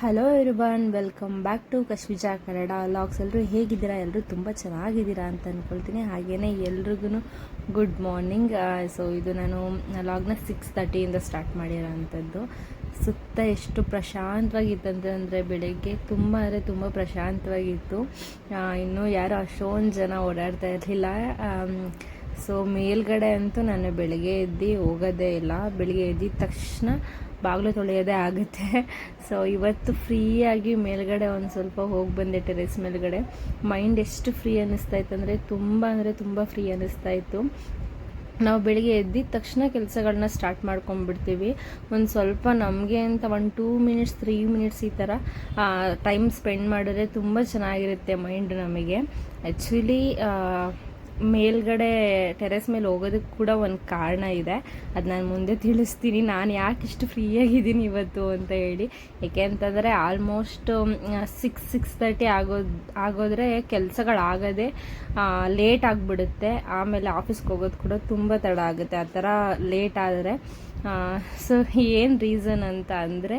Hello ಇರುಬಾನ್ welcome back to ಕಶ್ವಿಜಾ Kannada logs ಎಲ್ಲರೂ ಹೇಗಿದ್ದೀರಾ? ಎಲ್ಲರೂ ತುಂಬ ಚೆನ್ನಾಗಿದ್ದೀರಾ ಅಂತ ಅಂದ್ಕೊಳ್ತೀನಿ ಹಾಗೆಯೇ ಎಲ್ರಿಗೂ ಗುಡ್ ಮಾರ್ನಿಂಗ್ ಸೊ ಇದು ನಾನು ಲಾಗ್ನ ಸಿಕ್ಸ್ ತರ್ಟಿಯಿಂದ ಸ್ಟಾರ್ಟ್ ಮಾಡಿರೋ ಅಂಥದ್ದು ಸುತ್ತ ಎಷ್ಟು ಪ್ರಶಾಂತವಾಗಿತ್ತಂತೆ ಅಂದರೆ ಬೆಳಗ್ಗೆ ತುಂಬ ಅಂದರೆ ತುಂಬ ಪ್ರಶಾಂತವಾಗಿತ್ತು. ಇನ್ನೂ ಯಾರು ಅಷ್ಟೊಂದು ಜನ ಓಡಾಡ್ತಾ ಇರಲಿಲ್ಲ. ಸೊ ಮೇಲ್ಗಡೆ ಅಂತೂ ನಾನು ಬೆಳಗ್ಗೆ ಎದ್ದು ಹೋಗೋದೇ ಇಲ್ಲ. ಬೆಳಿಗ್ಗೆ ಎದ್ದಿದ ತಕ್ಷಣ ಬಾಗಿಲು ತೊಳೆಯೋದೇ ಆಗುತ್ತೆ. ಸೊ ಇವತ್ತು ಫ್ರೀಯಾಗಿ ಮೇಲ್ಗಡೆ ಒಂದು ಸ್ವಲ್ಪ ಹೋಗಿ ಬಂದೆ ಟೆರೆಸ್ ಮೇಲ್ಗಡೆ. ಮೈಂಡ್ ಎಷ್ಟು ಫ್ರೀ ಅನ್ನಿಸ್ತಾ ಇತ್ತು ಅಂದರೆ ತುಂಬ ಅಂದರೆ ತುಂಬ ಫ್ರೀ ಅನ್ನಿಸ್ತಾ ಇತ್ತು. ನಾವು ಬೆಳಿಗ್ಗೆ ಎದ್ದಿದ ತಕ್ಷಣ ಕೆಲಸಗಳನ್ನ ಸ್ಟಾರ್ಟ್ ಮಾಡ್ಕೊಂಡ್ಬಿಡ್ತೀವಿ. ಒಂದು ಸ್ವಲ್ಪ ನಮಗೆ ಅಂತ ಒಂದು ಟೂ ಮಿನಿಟ್ಸ್ ತ್ರೀ ಮಿನಿಟ್ಸ್ ಈ ಥರ ಟೈಮ್ ಸ್ಪೆಂಡ್ ಮಾಡಿದ್ರೆ ತುಂಬ ಚೆನ್ನಾಗಿರುತ್ತೆ ಮೈಂಡ್ ನಮಗೆ. ಆ್ಯಕ್ಚುಲಿ ಮೇಲ್ಗಡೆ ಟೆರೆಸ್ ಮೇಲೆ ಹೋಗೋದಕ್ಕೆ ಕೂಡ ಒಂದು ಕಾರಣ ಇದೆ. ಅದು ನಾನು ಮುಂದೆ ತಿಳಿಸ್ತೀನಿ. ನಾನು ಯಾಕೆ ಇಷ್ಟು ಫ್ರೀಯಾಗಿದ್ದೀನಿ ಇವತ್ತು ಅಂತ ಹೇಳಿ. ಏಕೆ ಅಂತಂದರೆ ಆಲ್ಮೋಸ್ಟ್ ಸಿಕ್ಸ್ ಸಿಕ್ಸ್ ತರ್ಟಿ ಆಗೋದು, ಆಗೋದ್ರೆ ಕೆಲಸಗಳಾಗದೆ ಲೇಟ್ ಆಗಿಬಿಡುತ್ತೆ. ಆಮೇಲೆ ಆಫೀಸ್ಗೆ ಹೋಗೋದು ಕೂಡ ತುಂಬ ತಡ ಆಗುತ್ತೆ. ಆ ಥರ ಲೇಟ್ ಆದರೆ ಸೊ ಏನು ರೀಸನ್ ಅಂತ ಅಂದರೆ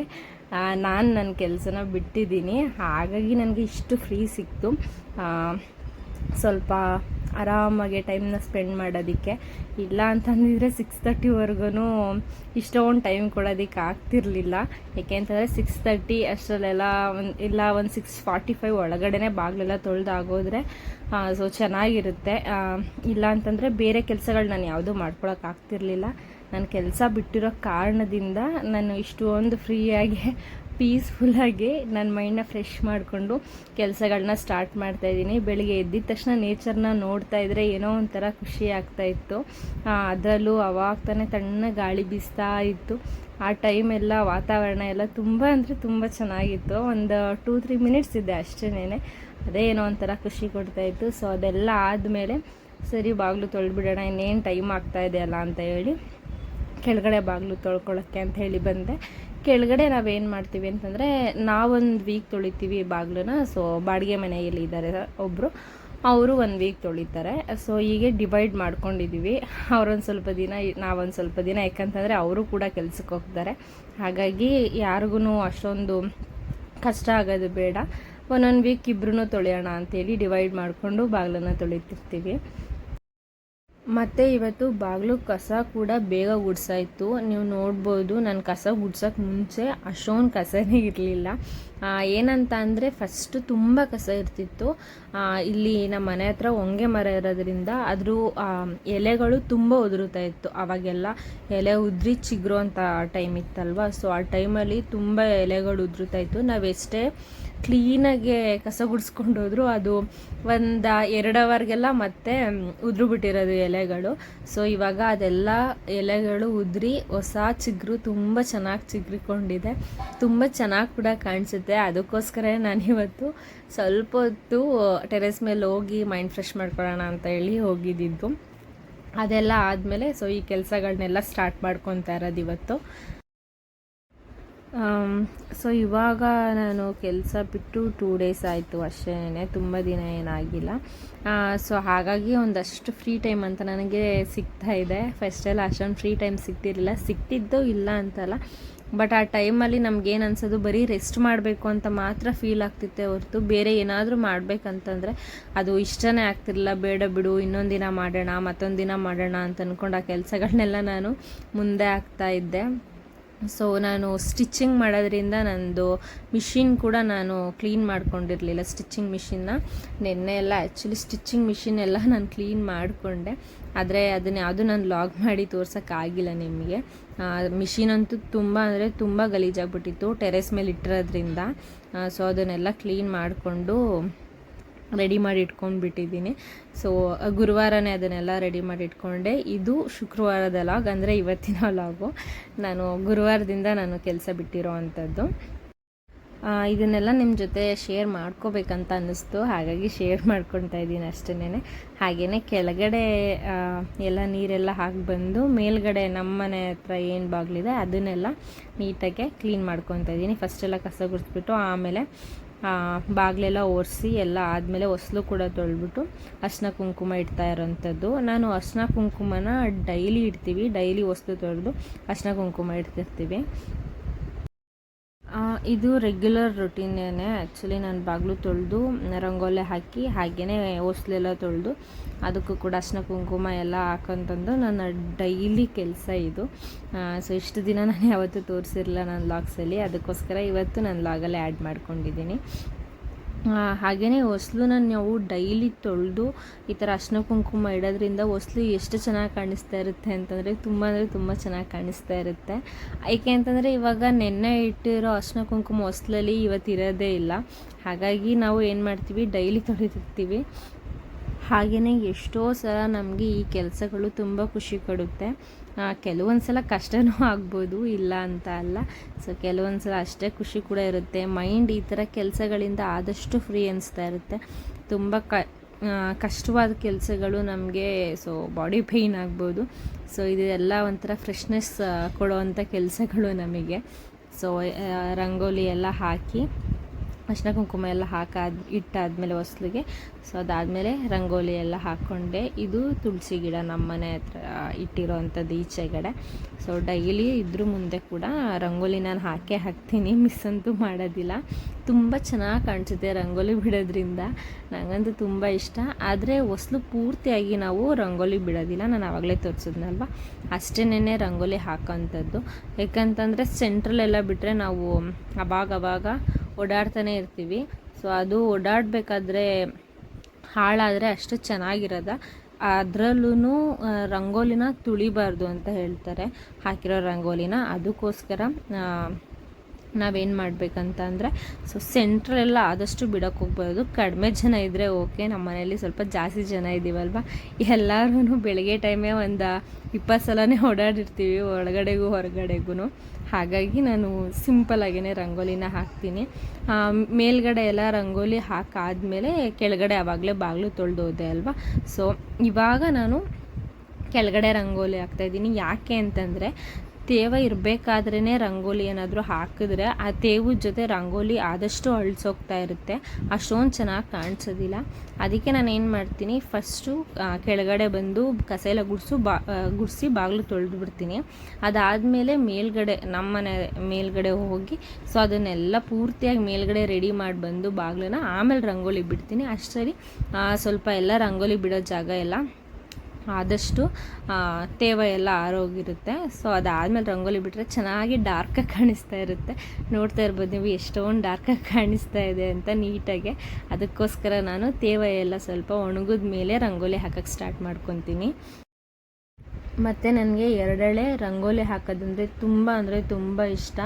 ನಾನು ನನ್ನ ಕೆಲಸನ ಬಿಟ್ಟಿದ್ದೀನಿ. ಹಾಗಾಗಿ ನನಗೆ ಇಷ್ಟು ಫ್ರೀ ಸಿಕ್ತು. ಸ್ವಲ್ಪ ಆರಾಮಾಗಿ ಟೈಮ್ನ ಸ್ಪೆಂಡ್ ಮಾಡೋದಕ್ಕೆ. ಇಲ್ಲ ಅಂತಂದಿದ್ರೆ ಸಿಕ್ಸ್ ತರ್ಟಿವರೆಗೂ ಇಷ್ಟೊಂದು ಟೈಮ್ ಕೊಡೋದಕ್ಕೆ ಆಗ್ತಿರ್ಲಿಲ್ಲ. ಯಾಕೆ ಅಂತಂದರೆ ಸಿಕ್ಸ್ ತರ್ಟಿ ಅಷ್ಟರಲ್ಲೆಲ್ಲ ಒಂದು, ಇಲ್ಲ ಒಂದು ಸಿಕ್ಸ್ ಫಾರ್ಟಿ ಫೈವ್ ಒಳಗಡೆನೆ ಬಾಗಿಲೆಲ್ಲ ತೊಳೆದು ಆಗೋದ್ರೆ ಸೊ ಚೆನ್ನಾಗಿರುತ್ತೆ. ಇಲ್ಲ ಅಂತಂದರೆ ಬೇರೆ ಕೆಲಸಗಳು ನಾನು ಯಾವುದೂ ಮಾಡ್ಕೊಳಕ್ಕೆ ಆಗ್ತಿರ್ಲಿಲ್ಲ. ನಾನು ಕೆಲಸ ಬಿಟ್ಟಿರೋ ಕಾರಣದಿಂದ ನಾನು ಇಷ್ಟೊಂದು ಫ್ರೀಯಾಗಿ ಪೀಸ್ಫುಲ್ಲಾಗಿ ನನ್ನ ಮೈಂಡನ್ನ ಫ್ರೆಶ್ ಮಾಡಿಕೊಂಡು ಕೆಲಸಗಳನ್ನ ಸ್ಟಾರ್ಟ್ ಮಾಡ್ತಾ ಇದ್ದೀನಿ. ಬೆಳಿಗ್ಗೆ ಎದ್ದಿದ ತಕ್ಷಣ ನೇಚರ್ನ ನೋಡ್ತಾ ಇದ್ರೆ ಏನೋ ಒಂಥರ ಖುಷಿ ಆಗ್ತಾ ಇತ್ತು. ಅದರಲ್ಲೂ ಅವಾಗ ತಾನೇ ತಣ್ಣ ಗಾಳಿ ಬೀಸ್ತಾ ಇತ್ತು. ಆ ಟೈಮೆಲ್ಲ ವಾತಾವರಣ ಎಲ್ಲ ತುಂಬ ಅಂದರೆ ತುಂಬ ಚೆನ್ನಾಗಿತ್ತು. ಒಂದು ಟೂ ತ್ರೀ ಮಿನಿಟ್ಸ್ ಇದೆ ಅಷ್ಟೇನೆ ಅದೇ ಏನೋ ಒಂಥರ ಖುಷಿ ಕೊಡ್ತಾ ಇತ್ತು. ಸೊ ಅದೆಲ್ಲ ಆದಮೇಲೆ ಸರಿ ಬಾಗಿಲು ತೊಳೆದ್ಬಿಡೋಣ, ಇನ್ನೇನು ಟೈಮ್ ಆಗ್ತಾ ಇದೆ ಅಲ್ಲ ಅಂತ ಹೇಳಿ ಕೆಳಗಡೆ ಬಾಗಿಲು ತೊಳ್ಕೊಳ್ಳೋಕ್ಕೆ ಅಂತ ಹೇಳಿ ಬಂದೆ. ಕೆಳಗಡೆ ನಾವೇನು ಮಾಡ್ತೀವಿ ಅಂತಂದರೆ ನಾವೊಂದು ವೀಕ್ ತೊಳಿತೀವಿ ಬಾಗಿಲನ್ನ. ಸೊ ಬಾಡಿಗೆ ಮನೆಯಲ್ಲಿ ಇದ್ದಾರೆ ಒಬ್ಬರು ಅವರು ಒಂದು ವೀಕ್ ತೊಳಿತಾರೆ. ಸೊ ಹೀಗೆ ಡಿವೈಡ್ ಮಾಡ್ಕೊಂಡಿದ್ದೀವಿ ಅವರೊಂದು ಸ್ವಲ್ಪ ದಿನ, ನಾವೊಂದು ಸ್ವಲ್ಪ ದಿನ. ಯಾಕಂತಂದರೆ ಅವರು ಕೂಡ ಕೆಲ್ಸಕ್ಕೆ ಹೋಗ್ತಾರೆ. ಹಾಗಾಗಿ ಯಾರಿಗೂ ಅಷ್ಟೊಂದು ಕಷ್ಟ ಆಗೋದು ಬೇಡ. ಒಂದೊಂದು ವೀಕ್ ಇಬ್ಬರೂ ತೊಳೆಯೋಣ ಅಂತೇಳಿ ಡಿವೈಡ್ ಮಾಡಿಕೊಂಡು ಬಾಗಿಲನ್ನು ತೊಳಿತಿರ್ತೀವಿ. ಮತ್ತು ಇವತ್ತು ಬಾಗಿಲು ಕಸ ಕೂಡ ಬೇಗ ಗುಡ್ಸಾಯಿತು. ನೀವು ನೋಡ್ಬೋದು ನಾನು ಕಸ ಗುಡ್ಸೋಕ್ಕೆ ಮುಂಚೆ ಅಷ್ಟೊಂದು ಕಸನೇ ಇರಲಿಲ್ಲ. ಏನಂತ ಅಂದರೆ ಫಸ್ಟು ತುಂಬ ಕಸ ಇರ್ತಿತ್ತು. ಇಲ್ಲಿ ನಮ್ಮ ಮನೆ ಹತ್ರ ಹೊಂಗೆ ಮರ ಇರೋದ್ರಿಂದ ಅದ್ರ ಎಲೆಗಳು ತುಂಬ ಉದುರುತ್ತಾ ಇತ್ತು. ಅವಾಗೆಲ್ಲ ಎಲೆ ಉದ್ರಿ ಚಿಗುರು ಅಂತ ಟೈಮ್ ಇತ್ತಲ್ವ? ಸೊ ಆ ಟೈಮಲ್ಲಿ ತುಂಬ ಎಲೆಗಳು ಉದುರುತ್ತಾ ಇತ್ತು. ನಾವೆಷ್ಟೇ ಕ್ಲೀನಾಗಿ ಕಸ ಗುಡಿಸ್ಕೊಂಡು ಹೋದ್ರು. ಅದು ಒಂದು ಎರಡು ಅವರ್ಗೆಲ್ಲ ಮತ್ತೆ ಉದುರು ಬಿಟ್ಟಿರೋದು ಎಲೆಗಳು. ಸೊ ಇವಾಗ ಅದೆಲ್ಲ ಎಲೆಗಳು ಉದುರಿ ಹೊಸ ಚಿಗುರು ತುಂಬ ಚೆನ್ನಾಗಿ ಚಿಗ್ರಿಕೊಂಡಿದೆ. ತುಂಬ ಚೆನ್ನಾಗಿ ಕೂಡ ಕಾಣಿಸುತ್ತೆ. ಅದಕ್ಕೋಸ್ಕರ ನಾನಿವತ್ತು ಸ್ವಲ್ಪ ಹೊತ್ತು ಟೆರೆಸ್ ಮೇಲೆ ಹೋಗಿ ಮೈಂಡ್ ಫ್ರೆಶ್ ಮಾಡ್ಕೊಳ್ಳೋಣ ಅಂತ ಹೇಳಿ ಹೋಗಿದ್ದಿದ್ದು ಅದೆಲ್ಲ ಆದಮೇಲೆ ಸೊ ಈ ಕೆಲಸಗಳನ್ನೆಲ್ಲ ಸ್ಟಾರ್ಟ್ ಮಾಡ್ಕೊತಾ ಇರೋದು ಇವತ್ತು. ಸೊ ಇವಾಗ ನಾನು ಕೆಲಸ ಬಿಟ್ಟು ಟೂ ಡೇಸ್ ಆಯಿತು ಅಷ್ಟೇ ತುಂಬ ದಿನ ಏನಾಗಿಲ್ಲ. ಸೊ ಹಾಗಾಗಿ ಒಂದಷ್ಟು ಫ್ರೀ ಟೈಮ್ ಅಂತ ನನಗೆ ಸಿಗ್ತಾ ಇದೆ. ಫಸ್ಟೆಲ್ಲ ಅಷ್ಟೊಂದು ಫ್ರೀ ಟೈಮ್ ಸಿಗ್ತಿರಲಿಲ್ಲ. ಸಿಗ್ತಿದ್ದು ಇಲ್ಲ ಅಂತಲ್ಲ. ಬಟ್ ಆ ಟೈಮಲ್ಲಿ ನಮಗೇನು ಅನ್ಸೋದು, ಬರೀ ರೆಸ್ಟ್ ಮಾಡಬೇಕು ಅಂತ ಮಾತ್ರ ಫೀಲ್ ಆಗ್ತಿತ್ತೆ ಹೊರತು. ಬೇರೆ ಏನಾದರೂ ಮಾಡಬೇಕಂತಂದರೆ ಅದು ಇಷ್ಟನೇ ಆಗ್ತಿರಲಿಲ್ಲ. ಬೇಡ ಬಿಡು, ಇನ್ನೊಂದು ದಿನ ಮಾಡೋಣ, ಮತ್ತೊಂದು ದಿನ ಮಾಡೋಣ ಅಂತ ಅಂದ್ಕೊಂಡು ಆ ಕೆಲಸಗಳನ್ನೆಲ್ಲ ನಾನು ಮುಂದೆ ಆಗ್ತಾ ಇದ್ದೆ. ಸೊ ನಾನು ಸ್ಟಿಚ್ಚಿಂಗ್ ಮಾಡೋದ್ರಿಂದ ನಂದು ಮಿಷಿನ್ ಕೂಡ ನಾನು ಕ್ಲೀನ್ ಮಾಡ್ಕೊಂಡಿರಲಿಲ್ಲ. ಸ್ಟಿಚ್ಚಿಂಗ್ ಮಿಷಿನ್ನ ನಿನ್ನೆ ಎಲ್ಲ ಆ್ಯಕ್ಚುಲಿ ಸ್ಟಿಚ್ಚಿಂಗ್ ಮಿಷಿನ್ ಎಲ್ಲ ನಾನು ಕ್ಲೀನ್ ಮಾಡಿಕೊಂಡೆ. ಆದರೆ ಅದನ್ನ ಯಾವುದು ನಾನು ಲಾಗ್ ಮಾಡಿ ತೋರ್ಸೋಕ್ಕಾಗಿಲ್ಲ ನಿಮಗೆ. ಮಿಷಿನ್ ಅಂತೂ ತುಂಬ ಅಂದರೆ ತುಂಬ ಗಲೀಜಾಗ್ಬಿಟ್ಟಿತ್ತು ಟೆರೆಸ್ ಮೇಲೆ ಇಟ್ಟಿರೋದ್ರಿಂದ. ಸೊ ಅದನ್ನೆಲ್ಲ ಕ್ಲೀನ್ ಮಾಡಿಕೊಂಡು ರೆಡಿ ಮಾಡಿ ಇಟ್ಕೊಂಡ್ಬಿಟ್ಟಿದ್ದೀನಿ. ಸೊ ಗುರುವಾರನೇ ಅದನ್ನೆಲ್ಲ ರೆಡಿ ಮಾಡಿ ಇಟ್ಕೊಂಡೆ. ಇದು ಶುಕ್ರವಾರದ ಲಾಗ್ ಅಂದರೆ ಇವತ್ತಿನ ಲಾಗು. ನಾನು ಗುರುವಾರದಿಂದ ನಾನು ಕೆಲಸ ಬಿಟ್ಟಿರೋ ಅಂಥದ್ದು. ಇದನ್ನೆಲ್ಲ ನಿಮ್ಮ ಜೊತೆ ಶೇರ್ ಮಾಡ್ಕೋಬೇಕಂತ ಅನ್ನಿಸ್ತು. ಹಾಗಾಗಿ ಶೇರ್ ಮಾಡ್ಕೊತಾ ಇದ್ದೀನಿ ಅಷ್ಟೇನೆ ಹಾಗೇ ಕೆಳಗಡೆ ಎಲ್ಲ ನೀರೆಲ್ಲ ಹಾಕಿ ಬಂದು ಮೇಲ್ಗಡೆ ನಮ್ಮ ಮನೆ ಹತ್ರ ಏನು ಬಾಗಿಲಿದೆ ಅದನ್ನೆಲ್ಲ ನೀಟಾಗೆ ಕ್ಲೀನ್ ಮಾಡ್ಕೊತಾ ಇದ್ದೀನಿ. ಫಸ್ಟೆಲ್ಲ ಕಸ ಗುಡಿಸ್ಬಿಟ್ಟು ಆಮೇಲೆ ಬಾಗಿಲೆಲ್ಲ ಒರೆಸಿ ಎಲ್ಲ ಆದಮೇಲೆ ಹೊಸ್ಲು ಕೂಡ ತೊಳೆದ್ಬಿಟ್ಟು ಅರ್ಶಿನ ಕುಂಕುಮ ಇಡ್ತಾ ಇರೋಂಥದ್ದು. ನಾನು ಅರ್ಶಿನ ಕುಂಕುಮನ ಡೈಲಿ ಇಡ್ತೀವಿ. ಡೈಲಿ ಹೊಸ್ಲು ತೊಳೆದು ಅರ್ಶಿನ ಕುಂಕುಮ ಇಡ್ತಿರ್ತೀವಿ. ಇದು ರೆಗ್ಯುಲರ್ ರೊಟೀನೇನೆ ಆ್ಯಕ್ಚುಲಿ ನಾನು ಬಾಗಿಲು ತೊಳೆದು, ರಂಗೋಲೆ ಹಾಕಿ ಹಾಗೆಯೇ ಹೋಸ್ಲೆಲ್ಲ ತೊಳೆದು, ಅದಕ್ಕೂ ಕೂಡ ಅರ್ಶಿನ ಕುಂಕುಮ ಎಲ್ಲ ಹಾಕೊಂತಂದು ನನ್ನ ಡೈಲಿ ಕೆಲಸ ಇದು. ಸೊ ಇಷ್ಟು ದಿನ ನಾನು ಯಾವತ್ತೂ ತೋರಿಸಿರಲಿಲ್ಲ ನನ್ನ ಲಾಗ್ಸಲ್ಲಿ ಅದಕ್ಕೋಸ್ಕರ ಇವತ್ತು ನಾನು ಲಾಗಲ್ಲೇ ಆ್ಯಡ್ ಮಾಡ್ಕೊಂಡಿದ್ದೀನಿ. ಹಾಗೆಯೇ ಹೊಸ್ಲನ್ನ ನಾವು ಡೈಲಿ ತೊಳೆದು ಈ ಥರ ಅರ್ಶಿನ ಕುಂಕುಮ ಇಡೋದ್ರಿಂದ ಹೊಸ್ಲು ಎಷ್ಟು ಚೆನ್ನಾಗಿ ಕಾಣಿಸ್ತಾ ಇರುತ್ತೆ ಅಂತಂದರೆ ತುಂಬ ಅಂದರೆ ತುಂಬ ಚೆನ್ನಾಗಿ ಕಾಣಿಸ್ತಾ ಇರುತ್ತೆ. ಏಕೆ ಅಂತಂದರೆ ಇವಾಗ ನೆನ್ನೆ ಇಟ್ಟಿರೋ ಅರ್ಶಿನ ಕುಂಕುಮ ಹೊಸ್ಲಲ್ಲಿ ಇವತ್ತು ಇರೋದೇ ಇಲ್ಲ. ಹಾಗಾಗಿ ನಾವು ಏನು ಮಾಡ್ತೀವಿ? ಡೈಲಿ ತೊಳಿತಿರ್ತೀವಿ ಹಾಗೆಯೇ ಎಷ್ಟೋ ಸಲ ನಮಗೆ ಈ ಕೆಲಸಗಳು ತುಂಬ ಖುಷಿ ಕೊಡುತ್ತೆ. ಕೆಲವೊಂದು ಸಲ ಕಷ್ಟನೂ ಆಗ್ಬೋದು, ಇಲ್ಲ ಅಂತ ಅಲ್ಲ. ಸೊ ಕೆಲವೊಂದು ಸಲ ಅಷ್ಟೇ ಖುಷಿ ಕೂಡ ಇರುತ್ತೆ. ಮೈಂಡ್ ಈ ಥರ ಕೆಲಸಗಳಿಂದ ಆದಷ್ಟು ಫ್ರೀ ಅನಿಸ್ತಾ ಇರುತ್ತೆ. ತುಂಬ ಕ ಕಷ್ಟವಾದ ಕೆಲಸಗಳು ನಮಗೆ ಸೊ ಬಾಡಿ ಪೇಯ್ನ್ ಆಗ್ಬೋದು. ಸೊ ಇದೆಲ್ಲ ಒಂಥರ ಫ್ರೆಶ್ನೆಸ್ ಕೊಡುವಂಥ ಕೆಲಸಗಳು ನಮಗೆ. ಸೊ ರಂಗೋಲಿ ಎಲ್ಲ ಹಾಕಿ ಅರ್ಶಿನ ಕುಂಕುಮ ಎಲ್ಲ ಹಾಕಾದ, ಇಟ್ಟಾದಮೇಲೆ ಹೊಸ್ಲಿಗೆ. ಸೊ ಅದಾದಮೇಲೆ ರಂಗೋಲಿ ಎಲ್ಲ ಹಾಕ್ಕೊಂಡೆ ಇದು ತುಳಸಿ ಗಿಡ ನಮ್ಮ ಮನೆ ಹತ್ರ ಇಟ್ಟಿರೋವಂಥದ್ದು ಈಚೆಗಡೆ. ಸೊ ಡೈಲಿ ಇದ್ರ ಮುಂದೆ ಕೂಡ ರಂಗೋಲಿ ನಾನು ಹಾಕೇ ಹಾಕ್ತೀನಿ. ಮಿಸ್ ಅಂತೂ ಮಾಡೋದಿಲ್ಲ. ತುಂಬ ಚೆನ್ನಾಗಿ ಕಾಣಿಸುತ್ತೆ ರಂಗೋಲಿ ಬಿಡೋದ್ರಿಂದ. ನನಗಂತೂ ತುಂಬ ಇಷ್ಟ. ಆದರೆ ಹೊಸಲು ಪೂರ್ತಿಯಾಗಿ ನಾವು ರಂಗೋಲಿ ಬಿಡೋದಿಲ್ಲ. ನಾನು ಆವಾಗಲೇ ತೋರಿಸಿದ್ನಲ್ವ? ಅಷ್ಟೇನೇ ರಂಗೋಲಿ ಹಾಕೋಂಥದ್ದು ಯಾಕಂತಂದರೆ ಸೆಂಟ್ರಲೆಲ್ಲ ಬಿಟ್ಟರೆ ನಾವು ಅವಾಗ ಅವಾಗ ಓಡಾಡ್ತಾನೆ ಇರ್ತೀವಿ. ಸೊ, ಅದು ಓಡಾಡಬೇಕಾದ್ರೆ ಹಾಳಾದರೆ ಅಷ್ಟು ಚೆನ್ನಾಗಿರೋದ ಅದರಲ್ಲೂ ರಂಗೋಲಿನ ತುಳಿಬಾರ್ದು ಅಂತ ಹೇಳ್ತಾರೆ. ಹಾಕಿರೋ ರಂಗೋಲಿನ. ಅದಕ್ಕೋಸ್ಕರ ನಾವೇನು ಮಾಡಬೇಕಂತ ಅಂದರೆ ಸೊ ಸೆಂಟ್ರೆಲ್ಲ ಆದಷ್ಟು ಬಿಡೋಕ್ಕೆ ಹೋಗ್ಬಾರ್ದು. ಕಡಿಮೆ ಜನ ಇದ್ದರೆ ಓಕೆ ನಮ್ಮ ಮನೆಯಲ್ಲಿ ಸ್ವಲ್ಪ ಜಾಸ್ತಿ ಜನ ಇದ್ದೀವಲ್ವ ಎಲ್ಲರೂ ಬೆಳಗ್ಗೆ ಟೈಮೇ ಒಂದು ಇಪ್ಪತ್ತು ಸಲನೇ ಓಡಾಡಿರ್ತೀವಿ, ಒಳಗಡೆಗೂ ಹೊರಗಡೆಗೂ ಹಾಗಾಗಿ ನಾನು ಸಿಂಪಲಾಗೇ ರಂಗೋಲಿನ ಹಾಕ್ತೀನಿ. ಮೇಲ್ಗಡೆ ಎಲ್ಲ ರಂಗೋಲಿ ಹಾಕಾದಮೇಲೆ ಕೆಳಗಡೆ ಆವಾಗಲೇ ಬಾಗಿಲು ತೊಳೆದು ಹೋದೆ ಅಲ್ವಾ? ಸೊ ಇವಾಗ ನಾನು ಕೆಳಗಡೆ ರಂಗೋಲಿ ಹಾಕ್ತಾಯಿದ್ದೀನಿ ಯಾಕೆ ಅಂತಂದರೆ ತೇವ ಇರಬೇಕಾದ್ರೇ ರಂಗೋಲಿ ಏನಾದರೂ ಹಾಕಿದ್ರೆ ಆ ತೇವು ಜೊತೆ ರಂಗೋಲಿ ಆದಷ್ಟು ಅಳಿಸೋಗ್ತಾ ಇರುತ್ತೆ. ಅಷ್ಟೊಂದು ಚೆನ್ನಾಗಿ ಕಾಣಿಸೋದಿಲ್ಲ. ಅದಕ್ಕೆ ನಾನು ಏನು ಮಾಡ್ತೀನಿ, ಫಸ್ಟು ಕೆಳಗಡೆ ಬಂದು ಕಸ ಎಲ್ಲ ಗುಡಿಸು, ಬಾ ಗುಡಿಸಿ ಬಾಗಿಲು ತೊಳೆದು ಬಿಡ್ತೀನಿ ಅದಾದಮೇಲೆ ಮೇಲ್ಗಡೆ ನಮ್ಮನೆ ಮೇಲ್ಗಡೆ ಹೋಗಿ, ಸೊ ಅದನ್ನೆಲ್ಲ ಪೂರ್ತಿಯಾಗಿ ಮೇಲ್ಗಡೆ ರೆಡಿ ಮಾಡಿ ಬಂದು ಬಾಗಿಲನ್ನ ಆಮೇಲೆ ರಂಗೋಲಿ ಬಿಡ್ತೀನಿ. ಅಷ್ಟರಲ್ಲಿ ಸ್ವಲ್ಪ ಎಲ್ಲ ರಂಗೋಲಿ ಬಿಡೋ ಜಾಗ ಎಲ್ಲ ಆದಷ್ಟು ತೇವ ಎಲ್ಲ ಆರೋಗಿರುತ್ತೆ ಸೊ ಅದಾದಮೇಲೆ ರಂಗೋಲಿ ಬಿಟ್ಟರೆ ಚೆನ್ನಾಗಿ ಡಾರ್ಕಾಗಿ ಕಾಣಿಸ್ತಾ ಇರುತ್ತೆ. ನೋಡ್ತಾ ಇರ್ಬೋದು ನೀವು ಎಷ್ಟೊಂದು ಡಾರ್ಕಾಗಿ ಕಾಣಿಸ್ತಾ ಇದೆ ಅಂತ ನೀಟಾಗೆ. ಅದಕ್ಕೋಸ್ಕರ ನಾನು ತೇವ ಎಲ್ಲ ಸ್ವಲ್ಪ ಒಣಗಿದ ಮೇಲೆ ರಂಗೋಲಿ ಹಾಕೋಕ್ಕೆ ಸ್ಟಾರ್ಟ್ ಮಾಡ್ಕೊತೀನಿ. ಮತ್ತು ನನಗೆ ಎರಡೆಳೆ ರಂಗೋಲಿ ಹಾಕೋದಂದರೆ ತುಂಬ ಅಂದರೆ ತುಂಬ ಇಷ್ಟ.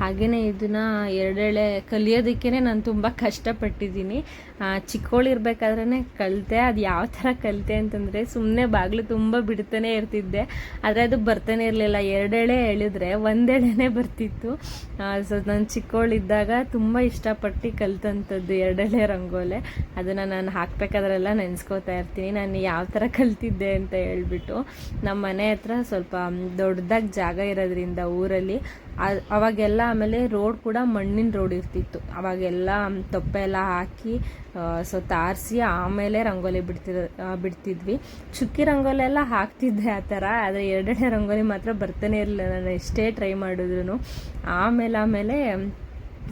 ಹಾಗೆಯೇ ಇದನ್ನು ಎರಡೆಳೆ ಕಲಿಯೋದಕ್ಕೇ ನಾನು ತುಂಬ ಕಷ್ಟಪಟ್ಟಿದ್ದೀನಿ. ಚಿಕ್ಕವಳಿರ್ಬೇಕಾದ್ರೆ ಕಲಿತೆ, ಅದು ಯಾವ ಥರ ಕಲಿತೆ ಅಂತಂದರೆ ಸುಮ್ಮನೆ ಬಾಗಿಲು ತುಂಬ ಬಿಡ್ತಾನೆ ಇರ್ತಿದ್ದೆ. ಆದರೆ ಅದು ಬರ್ತಾನೆ ಇರಲಿಲ್ಲ. ಎರಡೆಳೆ ಎಳೆದ್ರೆ ಒಂದೆಳೆನೇ ಬರ್ತಿತ್ತು. ಸೊ ನಾನು ಚಿಕ್ಕವಳಿದ್ದಾಗ ತುಂಬ ಇಷ್ಟಪಟ್ಟು ಕಲಿತಂಥದ್ದು ಎರಡೆಳೆ ರಂಗೋಲೆ. ಅದನ್ನು ನಾನು ಹಾಕಬೇಕಾದ್ರೆಲ್ಲ ನೆನೆಸ್ಕೋತಾ ಇರ್ತೀನಿ. ನಾನು ಯಾವ ಥರ ಕಲಿತಿದ್ದೆ ಅಂತ ಹೇಳ್ಬಿಟ್ಟು ನಮ್ಮ ಮನೆ ಹತ್ರ ಸ್ವಲ್ಪ ದೊಡ್ಡದಾಗಿ ಜಾಗ ಇರೋದ್ರಿಂದ ಊರಲ್ಲಿ ಅವಾಗೆಲ್ಲ ಆಮೇಲೆ ರೋಡ್ ಕೂಡ ಮಣ್ಣಿನ ರೋಡ್ ಇರ್ತಿತ್ತು. ಅವಾಗೆಲ್ಲ ತೊಪ್ಪೆ ಎಲ್ಲ ಹಾಕಿ ಸೊ ತಾರಿಸಿ ಆಮೇಲೆ ರಂಗೋಲಿ ಬಿಡ್ತಿರ ಬಿಡ್ತಿದ್ವಿ. ಚುಕ್ಕಿ ರಂಗೋಲಿ ಎಲ್ಲ ಹಾಕ್ತಿದ್ದೆ ಆ ಥರ, ಆದರೆ ಎರಡನೇ ರಂಗೋಲಿ ಮಾತ್ರ ಬರ್ತಾನೆ ಇರಲಿಲ್ಲ. ನಾನು ಎಷ್ಟೇ ಟ್ರೈ ಮಾಡಿದ್ರು ಆಮೇಲೆ ಆಮೇಲೆ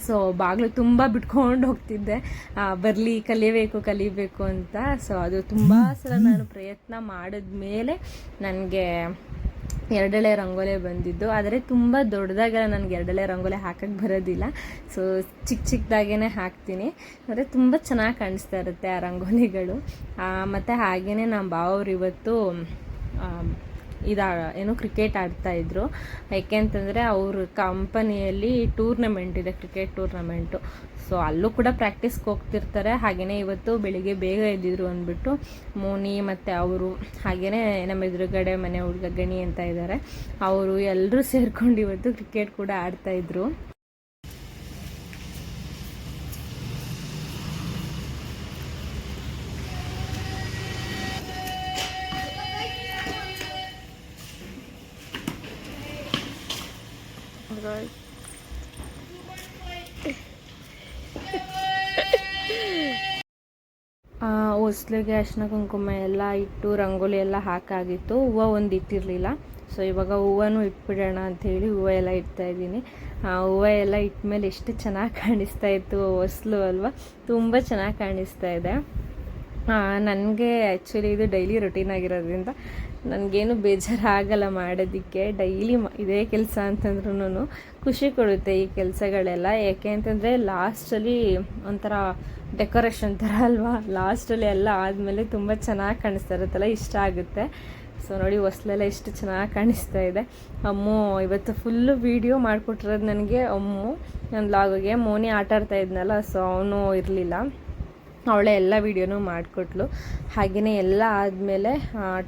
ಸೊ ಬಾಗಿಲು ತುಂಬ ಬಿಟ್ಕೊಂಡು ಹೋಗ್ತಿದ್ದೆ. ಬರಲಿ ಕಲಿಯಬೇಕು ಕಲಿಬೇಕು ಅಂತ. ಸೊ ಅದು ತುಂಬ ಸಲ ನಾನು ಪ್ರಯತ್ನ ಮಾಡಿದ್ಮೇಲೆ ನನಗೆ ಎರಡೆಳೆ ರಂಗೋಲೆ ಬಂದಿದ್ದು. ಆದರೆ ತುಂಬ ದೊಡ್ಡದಾಗೆಲ್ಲ ನನಗೆ ಎರಡೆಳೆ ರಂಗೋಲೆ ಹಾಕಕ್ಕೆ ಬರೋದಿಲ್ಲ. ಸೊ ಚಿಕ್ಕ ಚಿಕ್ಕದಾಗೇ ಹಾಕ್ತೀನಿ. ಅಂದರೆ ತುಂಬ ಚೆನ್ನಾಗಿ ಕಾಣಿಸ್ತಾ ಇರುತ್ತೆ ಆ ರಂಗೋಲಿಗಳು. ಮತ್ತು ಹಾಗೆಯೇ ನಮ್ಮ ಬಾವರು ಇವತ್ತು ಇದಾ ಏನು ಕ್ರಿಕೆಟ್ ಆಡ್ತಾ ಇದ್ರು. ಯಾಕೆಂತಂದರೆ ಅವ್ರ ಕಂಪನಿಯಲ್ಲಿ ಟೂರ್ನಮೆಂಟ್ ಇದೆ ಕ್ರಿಕೆಟ್ ಟೂರ್ನಮೆಂಟು ಸೊ ಅಲ್ಲೂ ಕೂಡ ಪ್ರಾಕ್ಟೀಸ್ಗೆ ಹೋಗ್ತಿರ್ತಾರೆ. ಹಾಗೆಯೇ ಇವತ್ತು ಬೆಳಿಗ್ಗೆ ಬೇಗ ಎದ್ದಿದ್ರು ಅಂದ್ಬಿಟ್ಟು ಮೋನಿ ಮತ್ತು ಅವರು ಹಾಗೆಯೇ ನಮ್ಮ ಎದುರುಗಡೆ ಮನೆ ಹುಡುಗ ಗಣಿ ಅಂತ ಇದ್ದಾರೆ ಅವರು ಎಲ್ಲರೂ ಸೇರ್ಕೊಂಡು ಇವತ್ತು ಕ್ರಿಕೆಟ್ ಕೂಡ ಆಡ್ತಾ god. ಹೊಸ್ಲಿಗೆ ಅರ್ಶಿನ ಕುಂಕುಮ ಎಲ್ಲ ಇಟ್ಟು ರಂಗೋಲಿ ಎಲ್ಲ ಹಾಕಾಗಿತ್ತು. ಹೂವು ಒಂದು ಇಟ್ಟಿರಲಿಲ್ಲ. ಸೊ ಇವಾಗ ಹೂವನೂ ಇಟ್ಬಿಡೋಣ ಅಂಥೇಳಿ ಹೂವು ಎಲ್ಲ ಇಡ್ತಾ ಇದ್ದೀನಿ. ಹೂವು ಎಲ್ಲ ಇಟ್ಮೇಲೆ ಎಷ್ಟು ಚೆನ್ನಾಗಿ ಕಾಣಿಸ್ತಾ ಇತ್ತು ಹೊಸ್ಲು ಅಲ್ವಾ? ತುಂಬ ಚೆನ್ನಾಗಿ ಕಾಣಿಸ್ತಾ ಇದೆ. ನನಗೆ ಆ್ಯಕ್ಚುಲಿ ಇದು ಡೈಲಿ ರೊಟೀನ್ ಆಗಿರೋದ್ರಿಂದ ನನಗೇನು ಬೇಜಾರಾಗಲ್ಲ ಮಾಡೋದಕ್ಕೆ. ಡೈಲಿ ಇದೇ ಕೆಲಸ ಅಂತಂದ್ರೂ ಖುಷಿ ಕೊಡುತ್ತೆ ಈ ಕೆಲಸಗಳೆಲ್ಲ. ಯಾಕೆ ಅಂತಂದರೆ ಲಾಸ್ಟಲ್ಲಿ ಒಂಥರ ಡೆಕೋರೇಷನ್ ಥರ ಅಲ್ವಾ? ಲಾಸ್ಟಲ್ಲಿ ಎಲ್ಲ ಆದಮೇಲೆ ತುಂಬ ಚೆನ್ನಾಗಿ ಕಾಣಿಸ್ತಾ ಇರುತ್ತಲ್ಲ, ಇಷ್ಟ ಆಗುತ್ತೆ. ಸೊ ನೋಡಿ, ಹೊಸ್ಲೆಲ್ಲ ಇಷ್ಟು ಚೆನ್ನಾಗಿ ಕಾಣಿಸ್ತಾ ಇದೆ. ಅಮ್ಮು, ಇವತ್ತು ಫುಲ್ಲು ವೀಡಿಯೋ ಮಾಡಿಕೊಟ್ಟಿರೋದು ನನಗೆ ಅಮ್ಮು. ನನ್ನ ಲಾಗಿಗೆ ಮೋನಿ ಆಟ ಆಡ್ತಾ ಇದ್ನಲ್ಲ ಸೊ ಅವನು ಇರಲಿಲ್ಲ. ಅವಳೆ ಎಲ್ಲ ವೀಡಿಯೋನೂ ಮಾಡಿಕೊಟ್ಲು. ಹಾಗೆಯೇ ಎಲ್ಲ ಆದಮೇಲೆ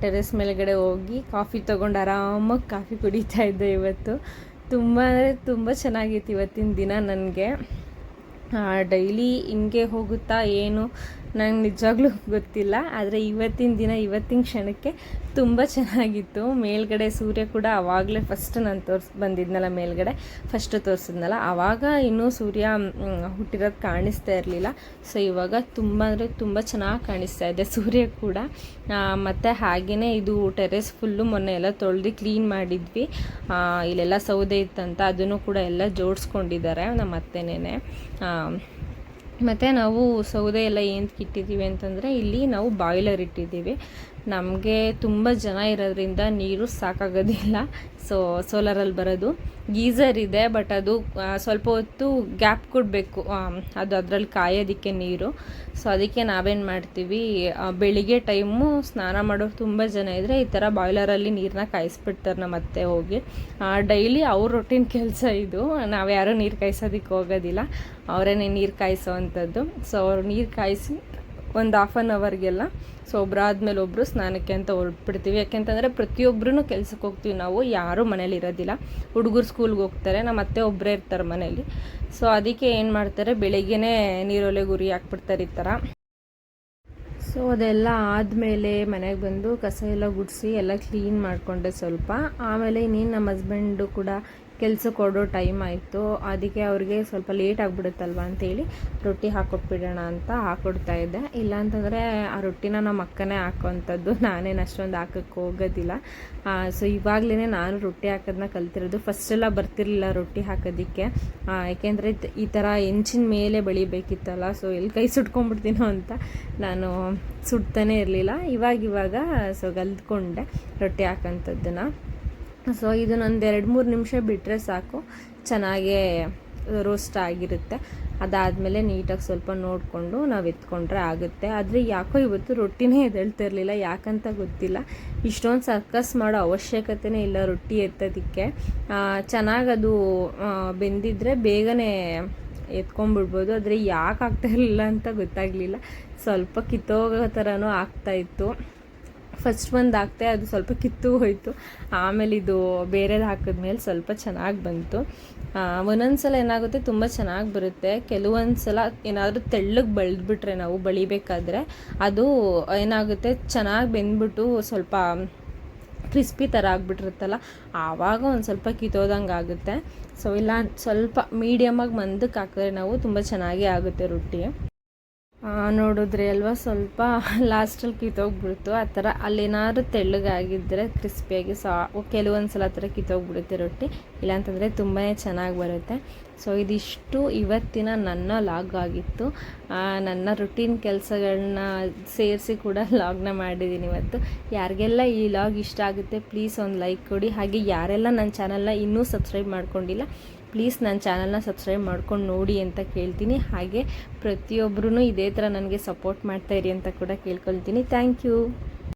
ಟೆರೆಸ್ ಮೇಲ್ಗಡೆ ಹೋಗಿ ಕಾಫಿ ತೊಗೊಂಡು ಆರಾಮಾಗಿ ಕಾಫಿ ಕುಡಿತಾ ಇದ್ದೆ ಇವತ್ತು. ತುಂಬ ಅಂದರೆ ತುಂಬ ಚೆನ್ನಾಗಿತ್ತು ಇವತ್ತಿನ ದಿನ ನನಗೆ. ಡೈಲಿ ಹಿಂಗೆ ಹೋಗುತ್ತಾ, ಏನು ನಂಗೆ ನಿಜವಾಗ್ಲೂ ಗೊತ್ತಿಲ್ಲ, ಆದರೆ ಇವತ್ತಿನ ದಿನ ಇವತ್ತಿನ ಕ್ಷಣಕ್ಕೆ ತುಂಬ ಚೆನ್ನಾಗಿತ್ತು. ಮೇಲ್ಗಡೆ ಸೂರ್ಯ ಕೂಡ ಆವಾಗಲೇ ಫಸ್ಟ್ ನಾನು ತೋರಿಸ್, ಬಂದಿದ್ನಲ್ಲ ಮೇಲ್ಗಡೆ ಫಸ್ಟ್ ತೋರಿಸಿದ್ನಲ್ಲ ಆವಾಗ ಇನ್ನೂ ಸೂರ್ಯ ಹುಟ್ಟಿರೋದು ಕಾಣಿಸ್ತಾ ಇರಲಿಲ್ಲ. ಸೊ ಇವಾಗ ತುಂಬ ಅಂದರೆ ತುಂಬ ಚೆನ್ನಾಗಿ ಕಾಣಿಸ್ತಾ ಇದೆ ಸೂರ್ಯ ಕೂಡ. ಮತ್ತು ಹಾಗೆಯೇ ಇದು ಟೆರೆಸ್ ಫುಲ್ಲು ಮೊನ್ನೆ ಎಲ್ಲ ತೊಳೆದು ಕ್ಲೀನ್ ಮಾಡಿದ್ವಿ. ಇಲ್ಲೆಲ್ಲ ಸೌದೆ ಇತ್ತಂತ, ಅದನ್ನು ಕೂಡ ಎಲ್ಲ ಜೋಡಿಸ್ಕೊಂಡಿದ್ದಾರೆ ನಮ್ಮ ಅತ್ತೆನೇ ಮತ್ತು ನಾವು ಸೌದೆ ಎಲ್ಲ ಏನಕ್ಕೆ ಇಟ್ಟಿದ್ದೀವಿ ಅಂತಂದರೆ ಇಲ್ಲಿ ನಾವು ಬಾಯ್ಲರ್ ಇಟ್ಟಿದ್ದೀವಿ. ನಮಗೆ ತುಂಬ ಜನ ಇರೋದ್ರಿಂದ ನೀರು ಸಾಕಾಗೋದಿಲ್ಲ. ಸೊ ಸೋಲಾರಲ್ಲಿ ಬರೋದು. ಗೀಝರ್ ಇದೆ ಬಟ್ ಅದು ಸ್ವಲ್ಪ ಹೊತ್ತು ಗ್ಯಾಪ್ ಕೊಡಬೇಕು. ಅದು ಅದರಲ್ಲಿ ಕಾಯೋದಕ್ಕೆ ನೀರು. ಸೊ ಅದಕ್ಕೆ ನಾವೇನು ಮಾಡ್ತೀವಿ ಬೆಳಿಗ್ಗೆ ಟೈಮು ಸ್ನಾನ ಮಾಡೋರು ತುಂಬ ಜನ ಇದ್ದರೆ ಈ ಥರ ಬಾಯ್ಲರಲ್ಲಿ ನೀರನ್ನ ಕಾಯಿಸ್ಬಿಡ್ತಾರೆ ನಮ್ಮ ಅತ್ತೆ ಹೋಗಿ. ಡೈಲಿ ಅವ್ರ ರೊಟ್ಟಿನ ಕೆಲಸ ಇದು. ನಾವು ಯಾರೂ ನೀರು ಕಾಯಿಸೋದಕ್ಕೆ ಹೋಗೋದಿಲ್ಲ. ಅವರೇನೆ ನೀರು ಕಾಯಿಸೋ ಅಂಥದ್ದು. ಸೊ ಅವ್ರು ನೀರು ಕಾಯಿಸಿ ಒಂದು ಹಾಫ್ ಆನ್ ಅವರ್ಗೆಲ್ಲ ಸೊ ಒಬ್ಬರಾದ್ಮೇಲೆ ಒಬ್ಬರು ಸ್ನಾನಕ್ಕೆ ಅಂತ ಹೊರಟ್ಬಿಡ್ತೀವಿ. ಯಾಕೆಂತಂದರೆ ಪ್ರತಿಯೊಬ್ಬರೂ ಕೆಲ್ಸಕ್ಕೆ ಹೋಗ್ತೀವಿ ನಾವು, ಯಾರೂ ಮನೇಲಿ ಇರೋದಿಲ್ಲ. ಹುಡುಗರು ಸ್ಕೂಲ್ಗೆ ಹೋಗ್ತಾರೆ ನಮ್ಮ ಅತ್ತೆ ಒಬ್ಬರೇ ಇರ್ತಾರೆ ಮನೇಲಿ. ಸೊ ಅದಕ್ಕೆ ಏನು ಮಾಡ್ತಾರೆ, ಬೆಳಿಗ್ಗೆನೇ ನೀರೊಲೆ ಗುರಿ ಹಾಕ್ಬಿಡ್ತಾರೆ ಈ ಥರ ಸೊ ಅದೆಲ್ಲ ಆದಮೇಲೆ ಮನೆಗೆ ಬಂದು ಕಸ ಎಲ್ಲ ಗುಡಿಸಿ ಎಲ್ಲ ಕ್ಲೀನ್ ಮಾಡಿಕೊಂಡೆ ಸ್ವಲ್ಪ. ಆಮೇಲೆ ಇನ್ನೇನು ನಮ್ಮ ಹಸ್ಬೆಂಡು ಕೂಡ ಕೆಲಸ ಕೊಡೋ ಟೈಮ್ ಆಯಿತು. ಅದಕ್ಕೆ ಅವ್ರಿಗೆ ಸ್ವಲ್ಪ ಲೇಟ್ ಆಗಿಬಿಡುತ್ತಲ್ವ ಅಂತೇಳಿ ರೊಟ್ಟಿ ಹಾಕೊಟ್ಬಿಡೋಣ ಅಂತ ಹಾಕೊಡ್ತಾ ಇದ್ದೆ. ಇಲ್ಲ ಅಂತಂದರೆ ಆ ರೊಟ್ಟಿನ ನಮ್ಮ ಅಕ್ಕನೇ ಹಾಕೋವಂಥದ್ದು. ನಾನೇನು ಅಷ್ಟೊಂದು ಹಾಕೋಕ್ಕೆ ಹೋಗೋದಿಲ್ಲ. ಸೊ ಇವಾಗಲೇ ನಾನು ರೊಟ್ಟಿ ಹಾಕೋದನ್ನ ಕಲ್ತಿರೋದು. ಫಸ್ಟೆಲ್ಲ ಬರ್ತಿರಲಿಲ್ಲ ರೊಟ್ಟಿ ಹಾಕೋದಕ್ಕೆ. ಯಾಕೆಂದರೆ ಈ ಥರ ಹೆಂಚಿನ ಮೇಲೆ ಬೆಳಿಬೇಕಿತ್ತಲ್ಲ ಸೊ ಎಲ್ಲಿ ಕೈ ಸುಟ್ಕೊಂಡ್ಬಿಡ್ತೀನೋ ಅಂತ ನಾನು ಸುಡ್ತಾನೆ ಇರಲಿಲ್ಲ. ಇವಾಗ ಇವಾಗ ಸೊ ಕಲ್ತ್ಕೊಂಡೆ ರೊಟ್ಟಿ ಹಾಕೋಂಥದ್ದನ್ನು. ಸೊ ಇದನ್ನೊಂದು ಎರಡು ಮೂರು ನಿಮಿಷ ಬಿಟ್ಟರೆ ಸಾಕು. ಚೆನ್ನಾಗೇ ರೋಸ್ಟ್ ಆಗಿರುತ್ತೆ. ಅದಾದಮೇಲೆ ನೀಟಾಗಿ ಸ್ವಲ್ಪ ನೋಡಿಕೊಂಡು ನಾವು ಎತ್ಕೊಂಡ್ರೆ ಆಗುತ್ತೆ. ಆದರೆ ಯಾಕೋ ಇವತ್ತು ರೊಟ್ಟಿನೇ ಎದ್ದೇಳ್ತಿರ್ಲಿಲ್ಲ. ಯಾಕಂತ ಗೊತ್ತಿಲ್ಲ. ಇಷ್ಟೊಂದು ಸರ್ಕಸ್ ಮಾಡೋ ಅವಶ್ಯಕತೆನೇ ಇಲ್ಲ ರೊಟ್ಟಿ ಎತ್ತೋದಕ್ಕೆ. ಚೆನ್ನಾಗಿ ಅದು ಬೆಂದಿದ್ರೆ ಬೇಗನೆ ಎತ್ಕೊಂಡ್ಬಿಡ್ಬೋದು. ಆದರೆ ಯಾಕೆ ಆಗ್ತಾ ಇರಲಿಲ್ಲ ಅಂತ ಗೊತ್ತಾಗಲಿಲ್ಲ. ಸ್ವಲ್ಪ ಕಿತ್ತೋಗೋ ಥರನೂ ಆಗ್ತಾಯಿತ್ತು ಫಸ್ಟ್ ಒಂದು ಹಾಕ್ತೆ ಅದು ಸ್ವಲ್ಪ ಕಿತ್ತು ಹೋಯಿತು. ಆಮೇಲೆ ಇದು ಬೇರೆದು ಹಾಕಿದ್ಮೇಲೆ ಸ್ವಲ್ಪ ಚೆನ್ನಾಗಿ ಬಂತು. ಒಂದೊಂದು ಸಲ ಏನಾಗುತ್ತೆ, ತುಂಬ ಚೆನ್ನಾಗಿ ಬರುತ್ತೆ. ಕೆಲವೊಂದು ಸಲ ಏನಾದರೂ ತೆಳ್ಳಗೆ ಬಳಿದ್ಬಿಟ್ರೆ ನಾವು ಬಳಿಬೇಕಾದ್ರೆ ಅದು ಏನಾಗುತ್ತೆ, ಚೆನ್ನಾಗಿ ಬೆಂದ್ಬಿಟ್ಟು ಸ್ವಲ್ಪ ಕ್ರಿಸ್ಪಿ ಥರ ಆಗಿಬಿಟ್ಟಿರುತ್ತಲ್ಲ, ಆವಾಗ ಒಂದು ಸ್ವಲ್ಪ ಕಿತ್ತೋದಂಗೆ ಆಗುತ್ತೆ. ಸೊ ಇಲ್ಲ, ಸ್ವಲ್ಪ ಮೀಡಿಯಮಾಗಿ ಮಂದಕ್ಕೆ ಹಾಕಿದ್ರೆ ನಾವು ತುಂಬ ಚೆನ್ನಾಗೇ ಆಗುತ್ತೆ ರೊಟ್ಟಿ. ನೋಡಿದ್ರೆ ಅಲ್ವಾ, ಸ್ವಲ್ಪ ಲಾಸ್ಟಲ್ಲಿ ಕಿತ್ತೋಗ್ಬಿಡ್ತು. ಆ ಥರ ಅಲ್ಲೇನಾದ್ರು ತೆಳ್ಳಗಾಗಿದ್ದರೆ ಕ್ರಿಸ್ಪಿಯಾಗಿ ಸಾ ಕೆಲವೊಂದು ಸಲ ಆ ಥರ ಕಿತ್ತೋಗ್ಬಿಡುತ್ತೆ ರೊಟ್ಟಿ. ಇಲ್ಲಾಂತಂದರೆ ತುಂಬಾ ಚೆನ್ನಾಗಿ ಬರುತ್ತೆ. ಸೊ ಇದಿಷ್ಟು ಇವತ್ತಿನ ನನ್ನ ಲಾಗ್ ಆಗಿತ್ತು. ನನ್ನ ರುಟೀನ್ ಕೆಲಸಗಳನ್ನ ಸೇರಿಸಿ ಕೂಡ ಲಾಗ್ನ ಮಾಡಿದ್ದೀನಿ ಇವತ್ತು. ಯಾರಿಗೆಲ್ಲ ಈ ಲಾಗ್ ಇಷ್ಟ ಆಗುತ್ತೆ ಪ್ಲೀಸ್ ಒಂದು ಲೈಕ್ ಕೊಡಿ. ಹಾಗೆ ಯಾರೆಲ್ಲ ನನ್ನ ಚಾನಲ್ನ ಇನ್ನೂ ಸಬ್ಸ್ಕ್ರೈಬ್ ಮಾಡ್ಕೊಂಡಿಲ್ಲ ಪ್ಲೀಸ್ ನನ್ನ ಚಾನಲ್ನ ಸಬ್ಸ್ಕ್ರೈಬ್ ಮಾಡ್ಕೊಂಡು ನೋಡಿ ಅಂತ ಕೇಳ್ತೀನಿ. ಹಾಗೆ ಪ್ರತಿಯೊಬ್ಬರೂ ಇದೇ ಥರ ನನಗೆ ಸಪೋರ್ಟ್ ಮಾಡ್ತಾಯಿರಿ ಅಂತ ಕೂಡ ಕೇಳ್ಕೊಳ್ತೀನಿ. Thank you.